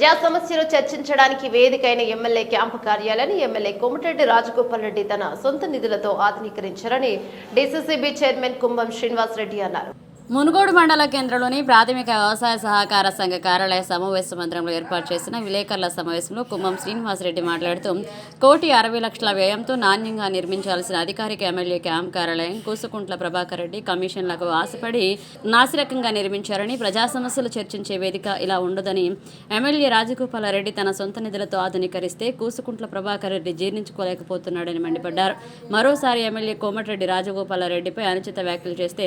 ప్రజా సమస్యలు చర్చించడానికి వేదికైన ఎమ్మెల్యే క్యాంపు కార్యాలయాన్ని ఎమ్మెల్యే కోమటిరెడ్డి రాజగోపాల్ రెడ్డి తన సొంత నిధులతో ఆధునీకరించారని డీసీసీబీ చైర్మన్ కుంభం శ్రీనివాస్ రెడ్డి అన్నారు. మునుగోడు మండల కేంద్రంలోని ప్రాథమిక వ్యవసాయ సహకార సంఘ కార్యాలయ సమావేశ మందిరంలో ఏర్పాటు చేసిన విలేకరుల సమావేశంలో కుంభం శ్రీనివాసరెడ్డి మాట్లాడుతూ కోటి అరవై లక్షల వ్యయంతో నాణ్యంగా నిర్మించాల్సిన అధికారిక ఎమ్మెల్యే క్యాంప్ కార్యాలయం కూసుకుంట్ల ప్రభాకర్ రెడ్డి కమిషన్లకు ఆశపడి నాసిరకంగా నిర్మించారని ప్రజా సమస్యలు చర్చించే వేదిక ఇలా ఉండదని ఎమ్మెల్యే రాజగోపాల రెడ్డి తన సొంత నిధులతో ఆధునీకరిస్తే కూసుకుంట్ల ప్రభాకర్ రెడ్డి జీర్ణించుకోలేకపోతున్నాడని మండిపడ్డారు. మరోసారి ఎమ్మెల్యే కోమటిరెడ్డి రాజగోపాల రెడ్డిపై అనుచిత వ్యాఖ్యలు చేస్తే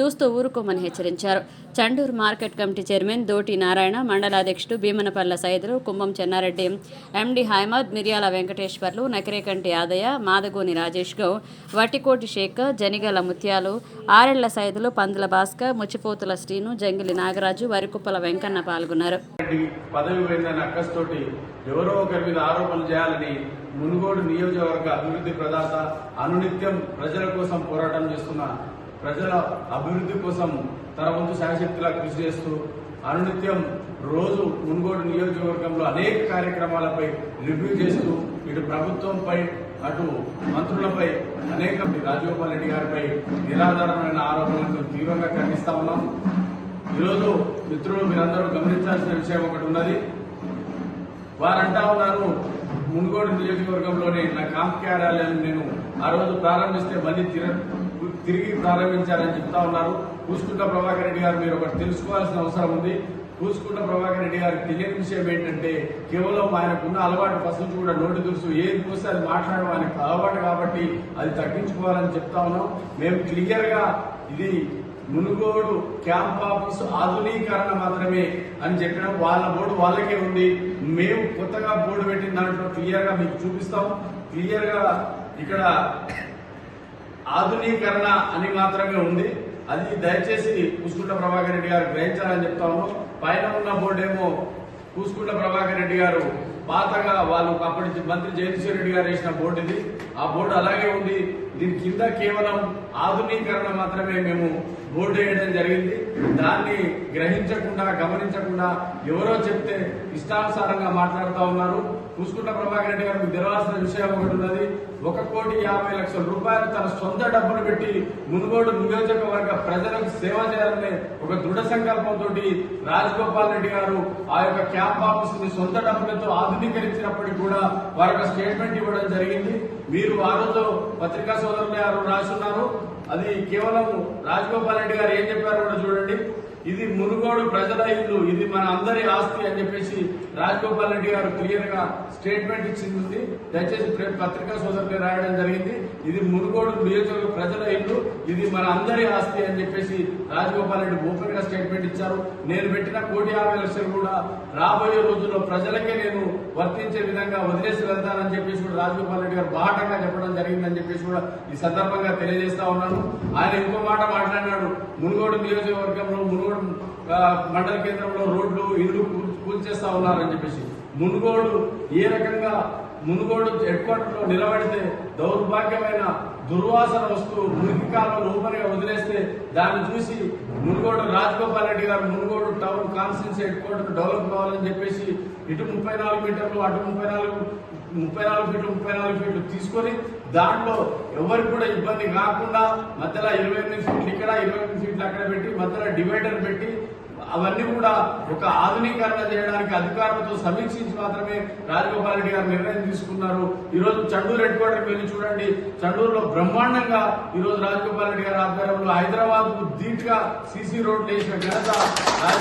చూస్తూ ఊరుకోమని హెచ్చరించారు. Chanduru market committee chairman Doti Narayana మండలాధ్యక్షుడు భీమనపల్ల Saidulu Kumbham Chennareddy MD Haimad Miryala Venkateswarlu Nakarekanti Yadaiah Madagoni Rajesh Goud Vattikoti Shekhar Janigala Mutyalu Arella Saidulu పందుల భాస్కర్ ముచ్చిపోతుల శ్రీను జంగిలి నాగరాజు వరికుప్పల వెంకన్న పాల్గొన్నారు. పదవి పోయిందన్న అక్కస్తోటి ఎవరో ఒకరి మీద ఆరోపణలు చేయాలని మునుగోడు నియోజకవర్గ అభివృద్ధి ప్రదాత అనునిత్యం ప్రజల కోసం పోరాటం చేస్తున్న ప్రజల అభివృద్ధి కోసం తన వంతు శాయశక్తిలా కృషి చేస్తూ అనునిత్యం రోజు మునుగోడు నియోజకవర్గంలో అనేక కార్యక్రమాలపై రివ్యూ చేస్తూ ఇటు ప్రభుత్వంపై అటు మంత్రులపై అనేక రాజగోపాల్ రెడ్డి గారిపై నిరాధారమైన ఆరోపణలను తీవ్రంగా ఖండిస్తా ఉన్నాం. ఈరోజు మిత్రులు మీరందరూ గమనించాల్సిన విషయం ఒకటి ఉన్నది. వారంటా ఉన్నారు మునుగోడు నియోజకవర్గంలోని నా కాంప్ కార్యాలయం నేను ఆ రోజు ప్రారంభిస్తే మళ్ళీ తిర- తిరిగి ప్రారంభించారని చెప్తా ఉన్నారు. పూసుకుంట ప్రభాకర్ రెడ్డి గారు మీరు ఒకటి తెలుసుకోవాల్సిన అవసరం ఉంది. పూసుకుంట ప్రభాకర్ రెడ్డి గారికి తెలియని విషయం ఏంటంటే కేవలం ఆయనకున్న అలవాటు ఫస్ట్ కూడా నోటి దురుసు. ఏది చూస్తే అది మాట్లాడడం ఆయనకు అలవాటు కాబట్టి అది తగ్గించుకోవాలని చెప్తా ఉన్నాం. మేము క్లియర్గా ఇది మునుగోడు క్యాంప్ ఆఫీస్ ఆధునీకరణ మాత్రమే అని చెప్పడం వాళ్ళ బోర్డు వాళ్ళకే ఉంది. మేము కొత్తగా బోర్డు పెట్టిన దాంట్లో క్లియర్గా మీకు చూపిస్తాం. క్లియర్గా ఇక్కడ ఆధునీకరణ అని మాత్రమే ఉంది. అది దయచేసి పూసుకుంట ప్రభాకర్ రెడ్డి గారు గ్రహించాలని చెప్తా ఉన్నాం. పైన ఉన్న బోర్డు ఏమో పూసుకుంట ప్రభాకర్ రెడ్డి గారు పాతగా వాళ్ళు అప్పటి మంత్రి జగదీశ్వర్ రెడ్డి గారు వేసిన బోర్డు ఇది. ఆ బోర్డు అలాగే ఉంది. దీని కింద కేవలం ఆధునీకరణ మాత్రమే మేము బోర్డు వేయడం జరిగింది. దాన్ని గ్రహించకుండా గమనించకుండా ఎవరో చెప్తే ఇష్టానుసారంగా మాట్లాడుతూ ఉన్నారు. చూసుకుంట ప్రభాకర్ రెడ్డి గారు మీకు తెలవాల్సిన విషయం ఒకటి ఉన్నది. ఒక కోటి యాభై లక్షల రూపాయలు తన సొంత డబ్బులు పెట్టి మునుగోడు నియోజకవర్గ ప్రజలకు సేవ చేయాలనే ఒక దృఢ సంకల్పంతో రాజగోపాల్ రెడ్డి గారు ఆ యొక్క క్యాంప్ ఆఫీస్ సొంత డబ్బులతో ఆధునీకరించినప్పటికీ కూడా వారి స్టేట్మెంట్ ఇవ్వడం జరిగింది. మీరు ఆ రోజు పత్రికా సోదరులు గారు రాసున్నారు. అది కేవలం రాజగోపాల్ రెడ్డి గారు ఏం చెప్పారు కూడా చూడండి. ఇది మునుగోడు ప్రజల ఇల్లు ఇది మన అందరి ఆస్తి అని చెప్పేసి రాజగోపాల్ రెడ్డి గారు క్లియర్గా స్టేట్మెంట్ ఇచ్చింది దయచేసి పత్రికా సోదరులు రాయడం జరిగింది. ఇది మునుగోడు నియోజకవర్గ ప్రజల ఇల్లు. ఇది మన అందరి ఆస్తి అని చెప్పేసి రాజగోపాల్ రెడ్డి ఓపెన్గా స్టేట్మెంట్ ఇచ్చారు. నేను పెట్టిన కోటి యాభై లక్షలు కూడా రాబోయే రోజుల్లో ప్రజలకే నేను వర్తించే విధంగా వదిలేసి వెళ్తానని చెప్పేసి కూడా రాజగోపాల్ రెడ్డి గారు బాటంగా చెప్పడం జరిగిందని చెప్పేసి కూడా ఈ సందర్భంగా తెలియజేస్తా ఉన్నాను. ఆయన ఇంకో మాట మాట్లాడినాడు. మునుగోడు నియోజకవర్గంలో మునుగోడు మండల కేంద్రంలో రోడ్లు ఇల్లు కూల్చేస్తా ఉన్నారని చెప్పేసి. మునుగోడు ఏ రకంగా మునుగోడు హెడ్ క్వార్టర్లో నిలబడితే దౌర్భాగ్యమైన దుర్వాసన వస్తూ మురికి కాలంలో ఊపరిగా వదిలేస్తే దాన్ని చూసి మునుగోడు రాజగోపాల్ రెడ్డి గారు Munugode town constituency head quarter develop కావాలని చెప్పేసి ఇటు ముప్పై నాలుగు మీటర్లు అటు ముప్పై నాలుగు ముప్పై నాలుగు ఫీట్లు ముప్పై నాలుగు ఫీట్లు తీసుకొని దాంట్లో ఎవరికి కూడా ఇబ్బంది కాకుండా మధ్యలో ఇరవై ఎనిమిది ఫీట్లు ఇక్కడ ఇరవై ఎనిమిది ఫీట్లు అక్కడ పెట్టి మధ్యలో డివైడర్ పెట్టి అవన్నీ కూడా ఒక ఆధునీకరణ చేయడానికి అధికారులతో సమీక్షించి మాత్రమే రాజగోపాల్ రెడ్డి గారు నిర్ణయం తీసుకున్నారు. ఈరోజు చండూరు హెడ్ క్వార్టర్కి వెళ్ళి చూడండి. చండూరులో బ్రహ్మాండంగా ఈ రోజు రాజగోపాల్ రెడ్డి గారి ఆధ్వర్యంలో హైదరాబాద్కు ధీటుగా సీసీ రోడ్లు వేసిన ఘనత రాజగోపాల్